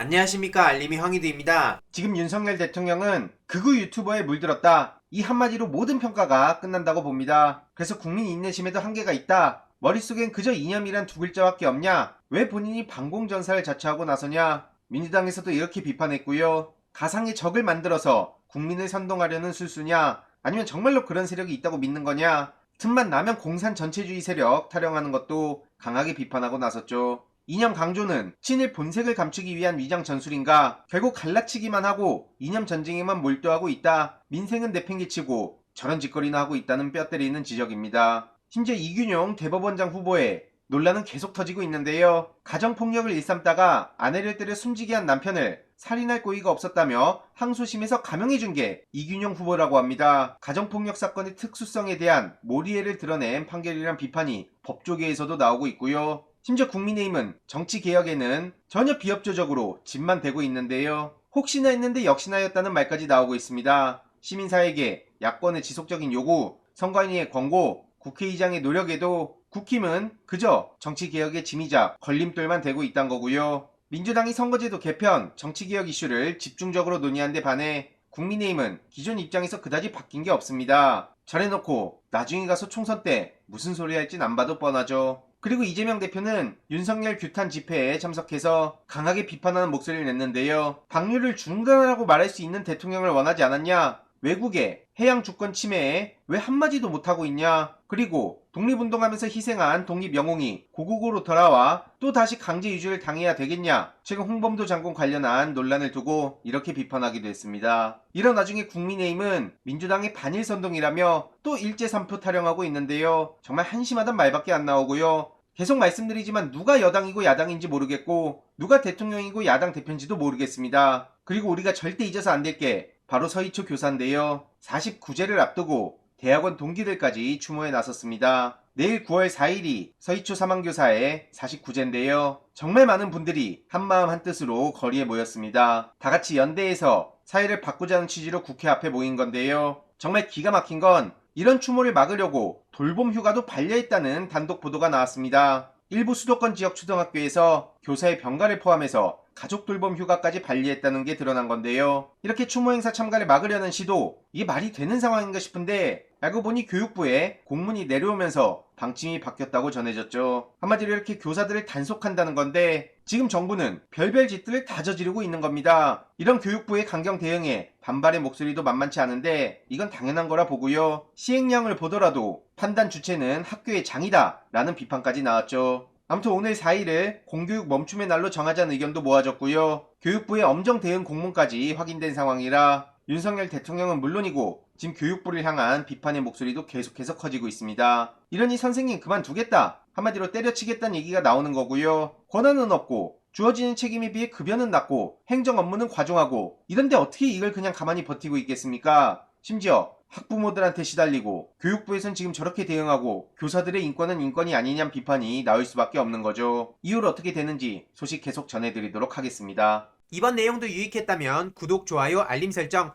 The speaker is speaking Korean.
안녕하십니까 알림이 황희두입니다. 지금 윤석열 대통령은 극우 유튜버에 물들었다. 이 한마디로 모든 평가가 끝난다고 봅니다. 그래서 국민 인내심에도 한계가 있다. 머릿속엔 그저 이념이란 두 글자밖에 없냐? 왜 본인이 반공전사를 자처하고 나서냐? 민주당에서도 이렇게 비판했고요. 가상의 적을 만들어서 국민을 선동하려는 술수냐? 아니면 정말로 그런 세력이 있다고 믿는 거냐? 틈만 나면 공산 전체주의 세력 타령하는 것도 강하게 비판하고 나섰죠. 이념 강조는 친일 본색을 감추기 위한 위장 전술인가 결국 갈라치기만 하고 이념 전쟁에만 몰두하고 있다. 민생은 내팽개치고 저런 짓거리나 하고 있다는 뼈 때리는 지적입니다. 심지어 이균용 대법원장 후보에 논란은 계속 터지고 있는데요. 가정폭력을 일삼다가 아내를 때려 숨지게 한 남편을 살인할 고의가 없었다며 항소심에서 감형해준 게 이균용 후보라고 합니다. 가정폭력 사건의 특수성에 대한 모리에를 드러낸 판결이란 비판이 법조계에서도 나오고 있고요. 심지어 국민의힘은 정치개혁에는 전혀 비협조적으로 집만 대고 있는데요. 혹시나 했는데 역시나였다는 말까지 나오고 있습니다. 시민사회계, 야권의 지속적인 요구, 선관위의 권고, 국회의장의 노력에도 국힘은 그저 정치개혁의 짐이자 걸림돌만 되고 있단 거고요. 민주당이 선거제도 개편, 정치개혁 이슈를 집중적으로 논의한 데 반해 국민의힘은 기존 입장에서 그다지 바뀐 게 없습니다. 저래놓고 나중에 가서 총선 때 무슨 소리 할진 안 봐도 뻔하죠. 그리고 이재명 대표는 윤석열 규탄 집회에 참석해서 강하게 비판하는 목소리를 냈는데요. 방류를 중단하라고 말할 수 있는 대통령을 원하지 않았냐? 외국의 해양 주권 침해에 왜 한마디도 못하고 있냐? 그리고 독립운동하면서 희생한 독립 영웅이 고국으로 돌아와 또 다시 강제 유지를 당해야 되겠냐? 최근 홍범도 장군 관련한 논란을 두고 이렇게 비판하기도 했습니다. 이런 와중에 국민의힘은 민주당의 반일 선동이라며 또 일제산포 타령하고 있는데요. 정말 한심하단 말밖에 안 나오고요. 계속 말씀드리지만 누가 여당이고 야당인지 모르겠고 누가 대통령이고 야당 대표인지도 모르겠습니다. 그리고 우리가 절대 잊어서 안 될 게 바로 서희초 교사인데요. 49제를 앞두고 대학원 동기들까지 추모에 나섰습니다. 내일 9월 4일이 서희초 사망교사의 49제인데요. 정말 많은 분들이 한마음 한뜻으로 거리에 모였습니다. 다 같이 연대해서 사회를 바꾸자는 취지로 국회 앞에 모인 건데요. 정말 기가 막힌 건 이런 추모를 막으려고 돌봄 휴가도 반려했다는 단독 보도가 나왔습니다. 일부 수도권 지역 초등학교에서 교사의 병가를 포함해서 가족 돌봄 휴가까지 반리했다는 게 드러난 건데요. 이렇게 추모 행사 참가를 막으려는 시도 이게 말이 되는 상황인가 싶은데 알고 보니 교육부에 공문이 내려오면서 방침이 바뀌었다고 전해졌죠. 한마디로 이렇게 교사들을 단속한다는 건데 지금 정부는 별별 짓들을 다 저지르고 있는 겁니다. 이런 교육부의 강경 대응에 반발의 목소리도 만만치 않은데 이건 당연한 거라 보고요. 시행령을 보더라도 판단 주체는 학교의 장이다 라는 비판까지 나왔죠. 아무튼 오늘 4일을 공교육 멈춤의 날로 정하자는 의견도 모아졌고요. 교육부의 엄정 대응 공문까지 확인된 상황이라 윤석열 대통령은 물론이고 지금 교육부를 향한 비판의 목소리도 계속해서 커지고 있습니다. 이러니 선생님 그만두겠다. 한마디로 때려치겠다는 얘기가 나오는 거고요. 권한은 없고 주어지는 책임에 비해 급여는 낮고 행정 업무는 과중하고 이런데 어떻게 이걸 그냥 가만히 버티고 있겠습니까? 심지어 학부모들한테 시달리고 교육부에선 지금 저렇게 대응하고 교사들의 인권은 인권이 아니냐는 비판이 나올 수밖에 없는 거죠. 이후로 어떻게 되는지 소식 계속 전해드리도록 하겠습니다. 이번 내용도 유익했다면 구독, 좋아요, 알림 설정,